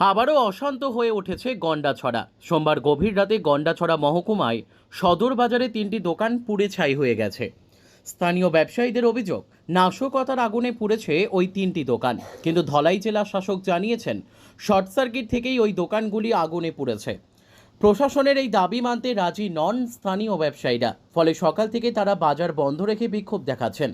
আবারও অশান্ত হয়ে উঠেছে গন্ডাছড়া। সোমবার গভীর রাতে গন্ডাছড়া মহকুমায় সদর বাজারে তিনটি দোকান পুড়ে ছাই হয়ে গেছে। স্থানীয় ব্যবসায়ীদের অভিযোগ, নাশকতার আগুনে পুড়েছে ওই তিনটি দোকান। কিন্তু ধলাই জেলা শাসক জানিয়েছেন, শর্ট সার্কিট থেকেই ওই দোকানগুলি আগুনে পুড়েছে। প্রশাসনের এই দাবি মানতে রাজি নন স্থানীয় ব্যবসায়ীরা। ফলে সকাল থেকে তারা বাজার বন্ধ রেখে বিক্ষোভ দেখাচ্ছেন।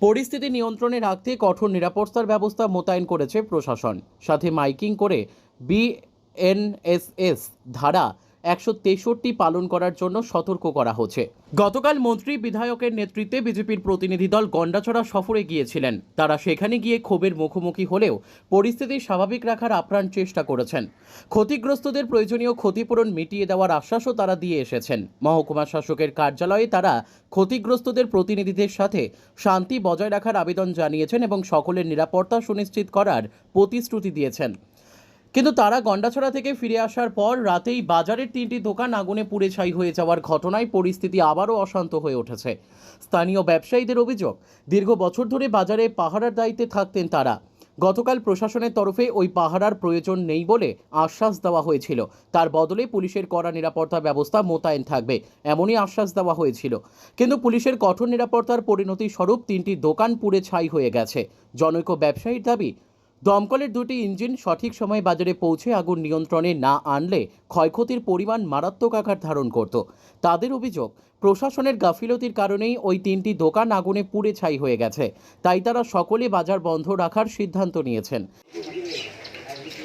পরিস্থিতি নিয়ন্ত্রণে রাখতে কঠোর নিরাপত্তার ব্যবস্থা মোতায়েন করেছে প্রশাসন। সাথে মাইকিং করে বিএনএসএস ধারা একশো তেষট্টি পালন করার জন্য সতর্ক করা হচ্ছে। গতকাল মন্ত্রী বিধায়কের নেতৃত্বে বিজেপির প্রতিনিধি দল গন্ডাছড়া সফরে গিয়েছিলেন। তারা সেখানে গিয়ে ক্ষোভের মুখোমুখি হলেও পরিস্থিতি স্বাভাবিক রাখার আপ্রাণ চেষ্টা করেছেন। ক্ষতিগ্রস্তদের প্রয়োজনীয় ক্ষতিপূরণ মিটিয়ে দেওয়ার আশ্বাসও তারা দিয়ে এসেছেন। মহকুমা শাসকের কার্যালয়ে তারা ক্ষতিগ্রস্তদের প্রতিনিধিদের সাথে শান্তি বজায় রাখার আবেদন জানিয়েছেন এবং সকলের নিরাপত্তা সুনিশ্চিত করার প্রতিশ্রুতি দিয়েছেন। কিন্তু তারা গন্ডাছড়া থেকে ফিরে আসার পর রাতেই বাজারের তিনটি দোকান আগুনে পুড়ে ছাই হয়ে যাওয়ার ঘটনায় পরিস্থিতি আবারও অশান্ত হয়ে উঠেছে। স্থানীয় ব্যবসায়ীদের অভিযোগ, দীর্ঘ বছর ধরে বাজারে পাহারার দায়িত্বে থাকতেন তারা। গতকাল প্রশাসনের তরফে ওই পাহারার প্রয়োজন নেই বলে আশ্বাস দেওয়া হয়েছিল। তার বদলে পুলিশের কড়া নিরাপত্তা ব্যবস্থা মোতায়েন থাকবে, এমনই আশ্বাস দেওয়া হয়েছিল। কিন্তু পুলিশের কঠোর নিরাপত্তার পরিণতি স্বরূপ তিনটি দোকান পুড়ে ছাই হয়ে গেছে। জনৈক ব্যবসায়ীর দাবি দমকলের দুটি ইঞ্জিন সঠিক সময়ে বাজারে পৌঁছে আগুন নিয়ন্ত্রণে না আনলে ক্ষয়ক্ষতির পরিমাণ মারাত্মক আকার ধারণ করত। তাদের অভিযোগ, প্রশাসনের গাফিলতির কারণেই ওই তিনটি দোকান আগুনে পুড়ে ছাই হয়ে গেছে। তাই তারা সকলে বাজার বন্ধ রাখার সিদ্ধান্ত নিয়েছেন।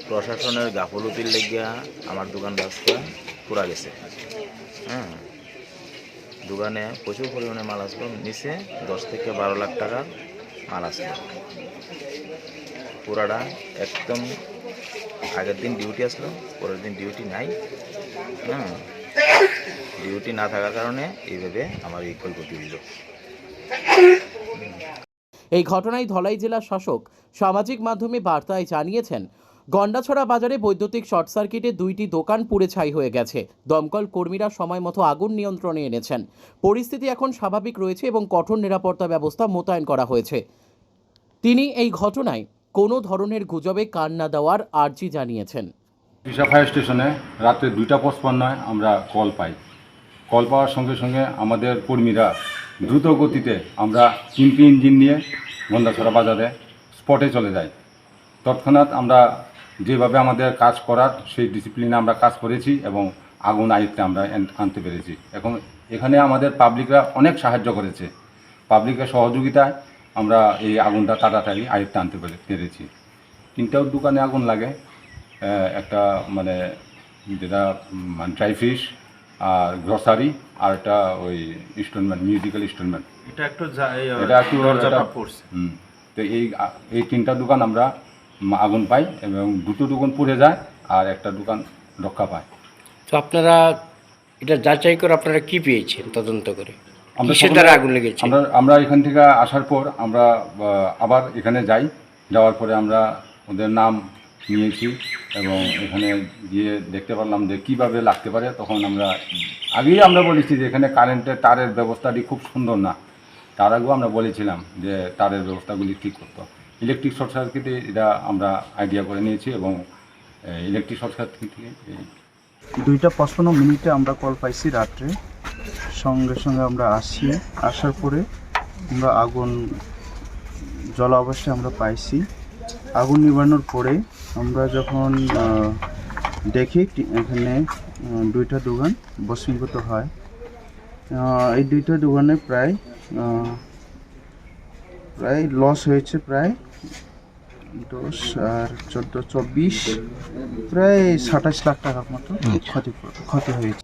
প্রশাসনের গাফলতির লেগিয়া আমার দোকান রাস্তা পুরা গেছে। হ্যাঁ। দোকানে প্রচুর পরিমাণে মাল আসলো, নিচে দশ থেকে বারো লাখ টাকার মাল আসলো। পুরাটা একদম আগের দিন ডিউটি আসলো, পরের দিন ডিউটি নাই হ্যাঁ ডিউটি না থাকার কারণে এইভাবে আমার এই ক্ষয়ক্ষতি হইল। এই ঘটনায় ধলাই জেলা শাসক সামাজিক মাধ্যমে বার্তায় জানিয়েছেন, গন্ডাছড়া বাজারে বৈদ্যুতিক শর্ট সার্কিটে দুইটি দোকান পুড়ে ছাই হয়ে গেছে। দমকল কর্মীরা সময় মতো আগুন নিয়ন্ত্রণে এনেছেন। পরিস্থিতি এখন স্বাভাবিক রয়েছে এবং কঠোর নিরাপত্তা ব্যবস্থা মোতায়েন করা হয়েছে। তিনি এই ঘটনায় কোনো ধরনের গুজবে কান না দেওয়ার আর্জি জানিয়েছেন। দিশা ফায়ার স্টেশনে রাত্রে দুইটা পঁচপান্নয় আমরা কল পাই। কল পাওয়ার সঙ্গে সঙ্গে আমাদের কর্মীরা দ্রুত গতিতে আমরা তিনটি ইঞ্জিন নিয়ে গন্ধাছড়া বাজারে স্পটে চলে যাই। তৎক্ষণাৎ আমরা যেভাবে আমাদের কাজ করার সেই ডিসিপ্লিনে আমরা কাজ করেছি এবং আগুন আয়ত্তে আমরা আনতে পেরেছি। এখন এখানে আমাদের পাবলিকরা অনেক সাহায্য করেছে। পাবলিকের সহযোগিতায় আমরা এই আগুনটা তাড়াতাড়ি আয়ত্তে আনতে পেরে- পেরেছি। তিনটাও দোকানে আগুন লাগে। একটা মানে যেটা মানে ড্রাই ফিশ আর গ্রসারি আর একটা ওই ইনস্টলমেন্ট মিউজিক্যাল ইনস্টলমেন্ট এটা একটু এটা একটু হুম। তো এই এই তিনটা দোকান আমরা আগুন পাই এবং দুটো দোকান পুড়ে যায় আর একটা দোকান রক্ষা পায়। তো আপনারা এটা যাচাই করে আপনারা কি পেয়েছেন তদন্ত করে? কিসের দ্বারা আগুন লেগেছে? আমরা আমরা এখান থেকে আসার পর আমরা আবার এখানে যাই। যাওয়ার পরে আমরা ওদের নাম নিয়েছি এবং এখানে গিয়ে দেখতে পারলাম যে কীভাবে লাগতে পারে। তখন আমরা আগেই আমরা বলেছি যে এখানে কারেন্টের তারের ব্যবস্থাটি খুব সুন্দর না। তার আগেও আমরা বলেছিলাম যে তারের ব্যবস্থাগুলি ঠিক করতো ইলেকট্রিক শর্ট সার্কিটে এটা আমরা আইডিয়া করে নিয়েছি এবং ইলেকট্রিক শর্ট সার্কিট দুইটা পঁচপান্ন মিনিটে আমরা কল পাইছি রাত্রে। সঙ্গে সঙ্গে আমরা আসি। আসার পরে আমরা আগুন জল অবস্থায় আমরা পাইছি। আগুন নিবানোর পরে আমরা যখন দেখি এখানে দুইটা দোকান বসীভূত হয়। এই দুইটা দোকানে প্রায় প্রায় লস হয়েছে প্রায় দশ আর চোদ্দ চব্বিশ প্রায় সাতাশ লাখ টাকার মতো ক্ষতি ক্ষতি হয়েছে।